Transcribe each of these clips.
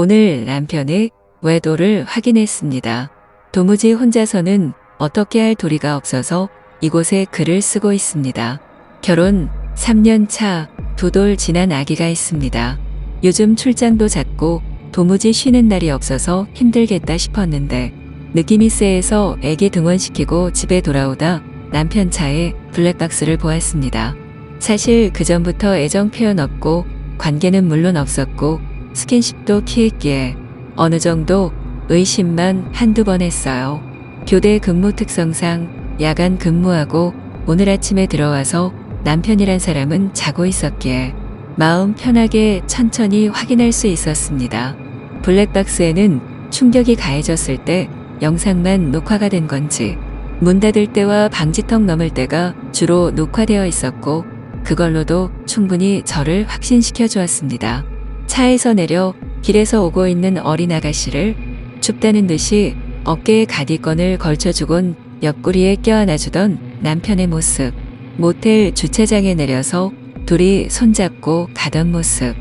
오늘 남편의 외도를 확인했습니다. 도무지 혼자서는 어떻게 할 도리가 없어서 이곳에 글을 쓰고 있습니다. 결혼 3년 차 두 돌 지난 아기가 있습니다. 요즘 출장도 잦고 도무지 쉬는 날이 없어서 힘들겠다 싶었는데 느낌이 쎄해서 애기 등원시키고 집에 돌아오다 남편 차에 블랙박스를 보았습니다. 사실 그 전부터 애정 표현 없고 관계는 물론 없었고 스킨십도 피했기에 어느 정도 의심만 한두 번 했어요. 교대 근무 특성상 야간 근무하고 오늘 아침에 들어와서 남편이란 사람은 자고 있었기에 마음 편하게 천천히 확인할 수 있었습니다. 블랙박스에는 충격이 가해졌을 때 영상만 녹화가 된 건지 문 닫을 때와 방지턱 넘을 때가 주로 녹화되어 있었고 그걸로도 충분히 저를 확신시켜 주었습니다. 차에서 내려 길에서 오고 있는 어린 아가씨를 춥다는 듯이 어깨에 가디건을 걸쳐주곤 옆구리에 껴안아주던 남편의 모습. 모텔 주차장에 내려서 둘이 손잡고 가던 모습.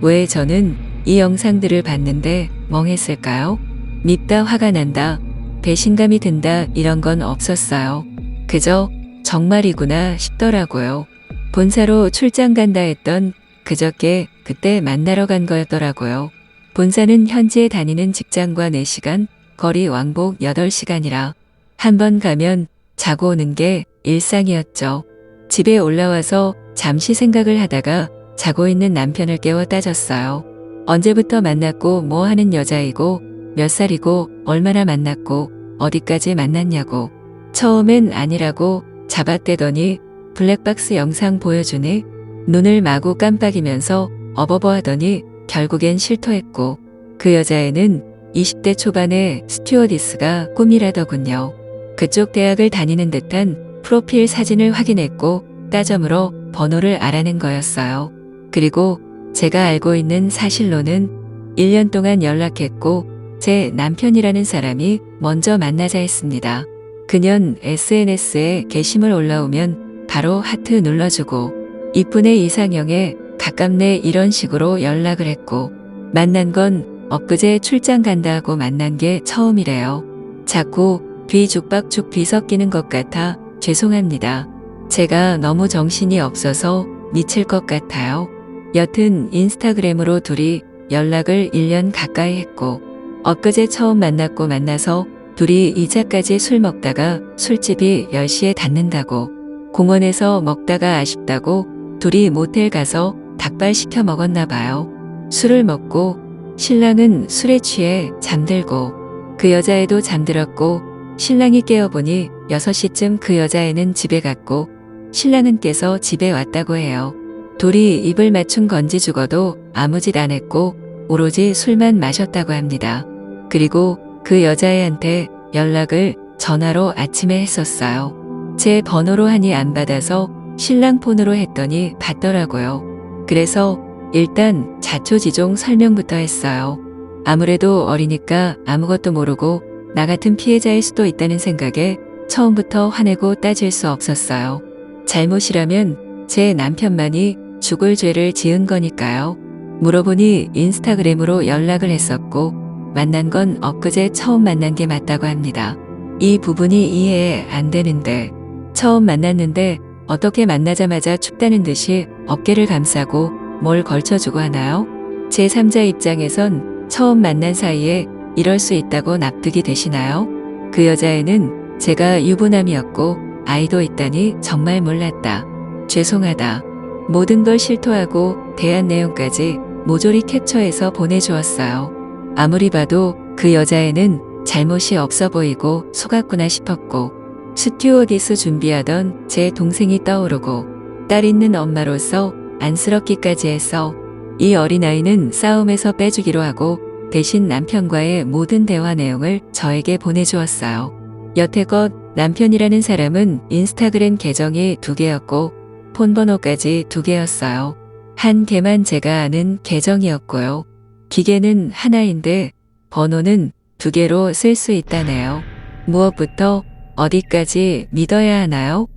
왜 저는 이 영상들을 봤는데 멍했을까요? 밉다 화가 난다, 배신감이 든다 이런 건 없었어요. 그저 정말이구나 싶더라고요. 본사로 출장 간다 했던 그저께 그때 만나러 간 거였더라고요. 본사는 현지에 다니는 직장과 4시간, 거리 왕복 8시간이라 한 번 가면 자고 오는 게 일상이었죠. 집에 올라와서 잠시 생각을 하다가 자고 있는 남편을 깨워 따졌어요. 언제부터 만났고 뭐 하는 여자이고 몇 살이고 얼마나 만났고 어디까지 만났냐고 처음엔 아니라고 잡아떼더니 블랙박스 영상 보여주니 눈을 마구 깜빡이면서 어버버 하더니 결국엔 실토했고 그 여자애는 20대 초반의 스튜어디스가 꿈이라더군요. 그쪽 대학을 다니는 듯한 프로필 사진을 확인했고 따점으로 번호를 알아낸 거였어요. 그리고 제가 알고 있는 사실로는 1년 동안 연락했고 제 남편이라는 사람이 먼저 만나자 했습니다. 그년 SNS에 게시물 올라오면 바로 하트 눌러주고 이쁜의 이상형에 가깝네 이런 식으로 연락을 했고 만난 건 엊그제 출장 간다 하고 만난 게 처음이래요. 자꾸 뒤죽박죽 뒤섞이는 것 같아 죄송합니다. 제가 너무 정신이 없어서 미칠 것 같아요. 여튼 인스타그램으로 둘이 연락을 1년 가까이 했고 엊그제 처음 만났고 만나서 둘이 이자까지 술 먹다가 술집이 10시에 닫는다고 공원에서 먹다가 아쉽다고 둘이 모텔 가서 닭발 시켜 먹었나 봐요. 술을 먹고 신랑은 술에 취해 잠들고 그 여자애도 잠들었고 신랑이 깨어보니 6시쯤 그 여자애는 집에 갔고 신랑은 깨서 집에 왔다고 해요. 둘이 입을 맞춘 건지 죽어도 아무 짓 안 했고 오로지 술만 마셨다고 합니다. 그리고 그 여자애한테 연락을 전화로 아침에 했었어요. 제 번호로 하니 안 받아서 신랑 폰으로 했더니 받더라고요. 그래서 일단 자초지종 설명부터 했어요. 아무래도 어리니까 아무것도 모르고 나 같은 피해자일 수도 있다는 생각에 처음부터 화내고 따질 수 없었어요. 잘못이라면 제 남편만이 죽을 죄를 지은 거니까요. 물어보니 인스타그램으로 연락을 했었고 만난 건 엊그제 처음 만난 게 맞다고 합니다. 이 부분이 이해 안 되는데 처음 만났는데 어떻게 만나자마자 춥다는 듯이 어깨를 감싸고 뭘 걸쳐주고 하나요? 제3자 입장에선 처음 만난 사이에 이럴 수 있다고 납득이 되시나요? 그 여자애는 제가 유부남이었고 아이도 있다니 정말 몰랐다. 죄송하다. 모든 걸 실토하고 대한 내용까지 모조리 캡처해서 보내주었어요. 아무리 봐도 그 여자애는 잘못이 없어 보이고 속았구나 싶었고 스튜어디스 준비하던 제 동생이 떠오르고 딸 있는 엄마로서 안쓰럽기까지 해서 이 어린아이는 싸움에서 빼주기로 하고 대신 남편과의 모든 대화 내용을 저에게 보내주었어요. 여태껏 남편이라는 사람은 인스타그램 계정이 두 개였고 폰 번호까지 두 개였어요. 한 개만 제가 아는 계정이었고요. 기계는 하나인데 번호는 두 개로 쓸 수 있다네요. 무엇부터 어디까지 믿어야 하나요?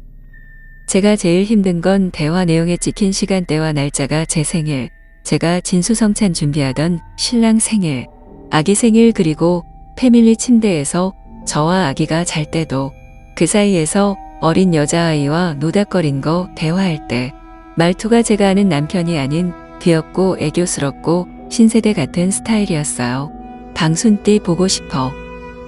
제가 제일 힘든 건 대화 내용에 찍힌 시간대와 날짜가 제 생일, 제가 진수성찬 준비하던 신랑 생일, 아기 생일 그리고 패밀리 침대에서 저와 아기가 잘 때도 그 사이에서 어린 여자아이와 노닥거린 거 대화할 때 말투가 제가 아는 남편이 아닌 귀엽고 애교스럽고 신세대 같은 스타일이었어요. 방순띠 보고 싶어.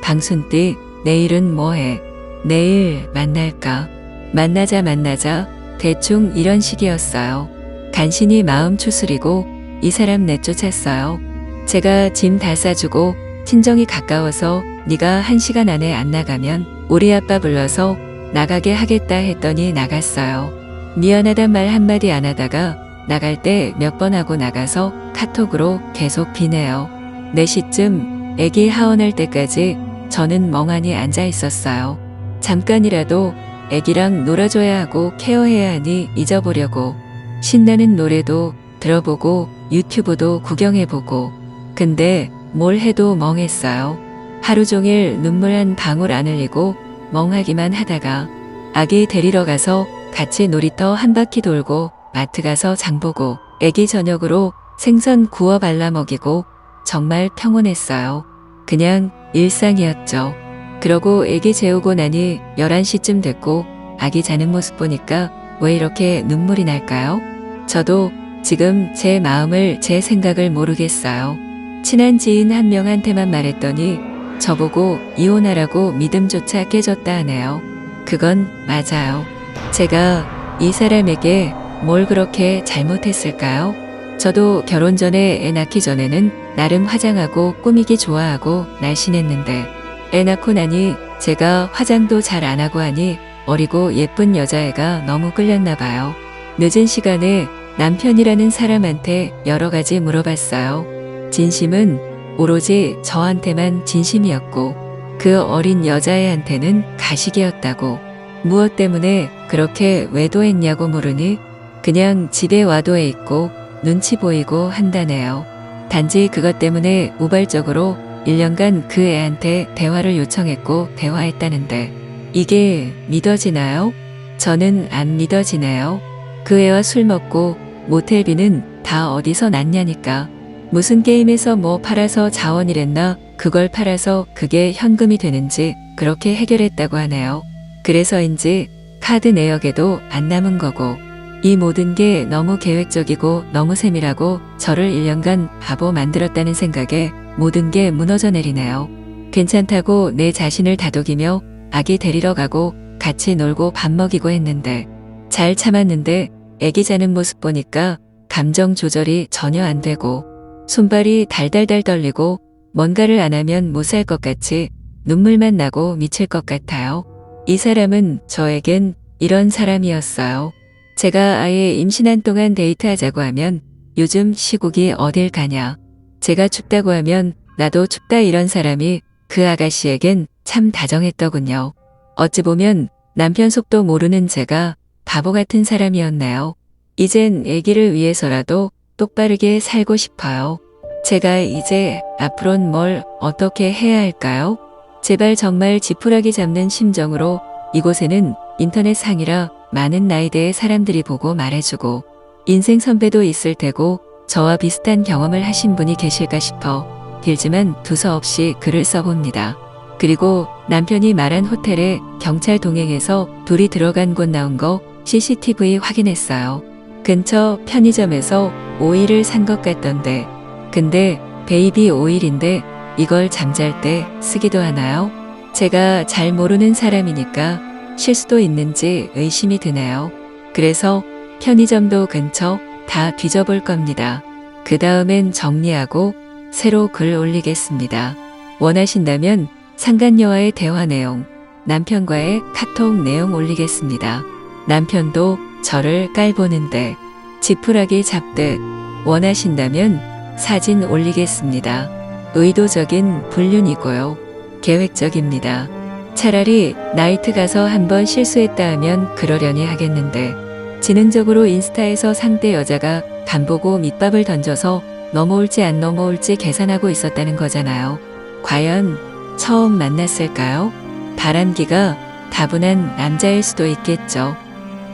방순띠 내일은 뭐해? 내일 만날까? 만나자 만나자 대충 이런 식이었어요. 간신히 마음 추스리고 이 사람 내쫓았어요. 제가 짐 다 싸주고 친정이 가까워서 네가 한 시간 안에 안 나가면 우리 아빠 불러서 나가게 하겠다 했더니 나갔어요. 미안하단 말 한마디 안 하다가 나갈 때 몇 번 하고 나가서 카톡으로 계속 비네요. 4시쯤 애기 하원할 때까지 저는 멍하니 앉아 있었어요. 잠깐이라도 애기랑 놀아줘야 하고 케어해야 하니 잊어보려고 신나는 노래도 들어보고 유튜브도 구경해보고 근데 뭘 해도 멍했어요. 하루 종일 눈물 한 방울 안 흘리고 멍하기만 하다가 아기 데리러 가서 같이 놀이터 한 바퀴 돌고 마트 가서 장 보고 애기 저녁으로 생선 구워 발라 먹이고 정말 평온했어요. 그냥 일상이었죠. 그러고 애기 재우고 나니 11시쯤 됐고 아기 자는 모습 보니까 왜 이렇게 눈물이 날까요? 저도 지금 제 마음을 제 생각을 모르겠어요. 친한 지인 한 명한테만 말했더니 저보고 이혼하라고 믿음조차 깨졌다 하네요. 그건 맞아요. 제가 이 사람에게 뭘 그렇게 잘못했을까요? 저도 결혼 전에 애 낳기 전에는 나름 화장하고 꾸미기 좋아하고 날씬했는데 애 낳고 나니 제가 화장도 잘 안 하고 하니 어리고 예쁜 여자애가 너무 끌렸나 봐요. 늦은 시간에 남편이라는 사람한테 여러 가지 물어봤어요. 진심은 오로지 저한테만 진심이었고 그 어린 여자애한테는 가식이었다고 무엇 때문에 그렇게 외도했냐고 물으니 그냥 집에 와도해 있고 눈치 보이고 한다네요. 단지 그것 때문에 우발적으로 1년간 그 애한테 대화를 요청했고 대화했다는데 이게 믿어지나요? 저는 안 믿어지네요. 그 애와 술 먹고 모텔비는 다 어디서 났냐니까. 무슨 게임에서 뭐 팔아서 자원이랬나 그걸 팔아서 그게 현금이 되는지 그렇게 해결했다고 하네요. 그래서인지 카드 내역에도 안 남은 거고 이 모든 게 너무 계획적이고 너무 세밀하고 저를 1년간 바보 만들었다는 생각에 모든 게 무너져 내리네요. 괜찮다고 내 자신을 다독이며 아기 데리러 가고 같이 놀고 밥 먹이고 했는데 잘 참았는데 애기 자는 모습 보니까 감정 조절이 전혀 안 되고 손발이 달달달 떨리고 뭔가를 안 하면 못 살 것 같이 눈물만 나고 미칠 것 같아요. 이 사람은 저에겐 이런 사람이었어요. 제가 아예 임신한 동안 데이트하자고 하면 요즘 시국이 어딜 가냐. 제가 춥다고 하면 나도 춥다 이런 사람이 그 아가씨에겐 참 다정했더군요. 어찌 보면 남편 속도 모르는 제가 바보 같은 사람이었나요? 이젠 아기를 위해서라도 똑바르게 살고 싶어요. 제가 이제 앞으론 뭘 어떻게 해야 할까요? 제발 정말 지푸라기 잡는 심정으로 이곳에는 인터넷 상이라 많은 나이대의 사람들이 보고 말해주고 인생 선배도 있을 테고 저와 비슷한 경험을 하신 분이 계실까 싶어 길지만 두서없이 글을 써봅니다. 그리고 남편이 말한 호텔에 경찰 동행해서 둘이 들어간 곳 나온 거 CCTV 확인했어요. 근처 편의점에서 오일을 산 것 같던데 근데 베이비 오일인데 이걸 잠잘 때 쓰기도 하나요? 제가 잘 모르는 사람이니까 실수도 있는지 의심이 드네요. 그래서 편의점도 근처 다 뒤져볼 겁니다. 그 다음엔 정리하고 새로 글 올리겠습니다. 원하신다면 상간녀와의 대화 내용, 남편과의 카톡 내용 올리겠습니다. 남편도 저를 깔보는데 지푸라기 잡듯 원하신다면 사진 올리겠습니다. 의도적인 불륜이고요. 계획적입니다. 차라리 나이트 가서 한번 실수했다 하면 그러려니 하겠는데 지능적으로 인스타에서 상대 여자가 간보고 밑밥을 던져서 넘어올지 안 넘어올지 계산하고 있었다는 거잖아요. 과연 처음 만났을까요? 바람기가 다분한 남자일 수도 있겠죠.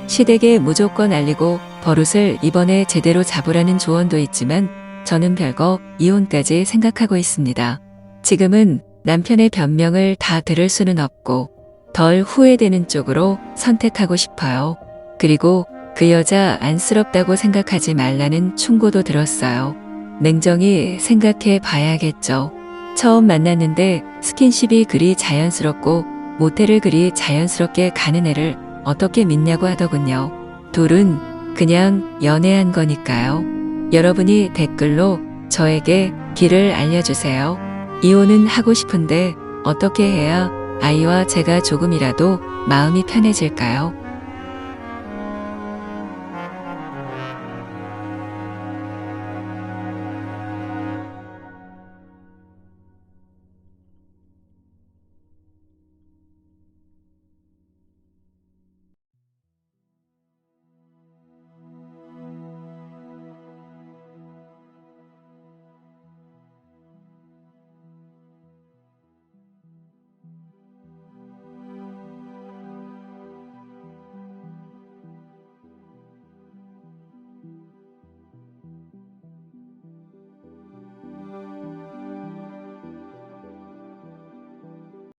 시댁에 무조건 알리고 버릇을 이번에 제대로 잡으라는 조언도 있지만 저는 별거 이혼까지 생각하고 있습니다. 지금은 남편의 변명을 다 들을 수는 없고 덜 후회되는 쪽으로 선택하고 싶어요. 그리고 그 여자 안쓰럽다고 생각하지 말라는 충고도 들었어요. 냉정히 생각해 봐야겠죠. 처음 만났는데 스킨십이 그리 자연스럽고 모텔을 그리 자연스럽게 가는 애를 어떻게 믿냐고 하더군요. 둘은 그냥 연애한 거니까요. 여러분이 댓글로 저에게 길을 알려주세요. 이혼은 하고 싶은데 어떻게 해야 아이와 제가 조금이라도 마음이 편해질까요?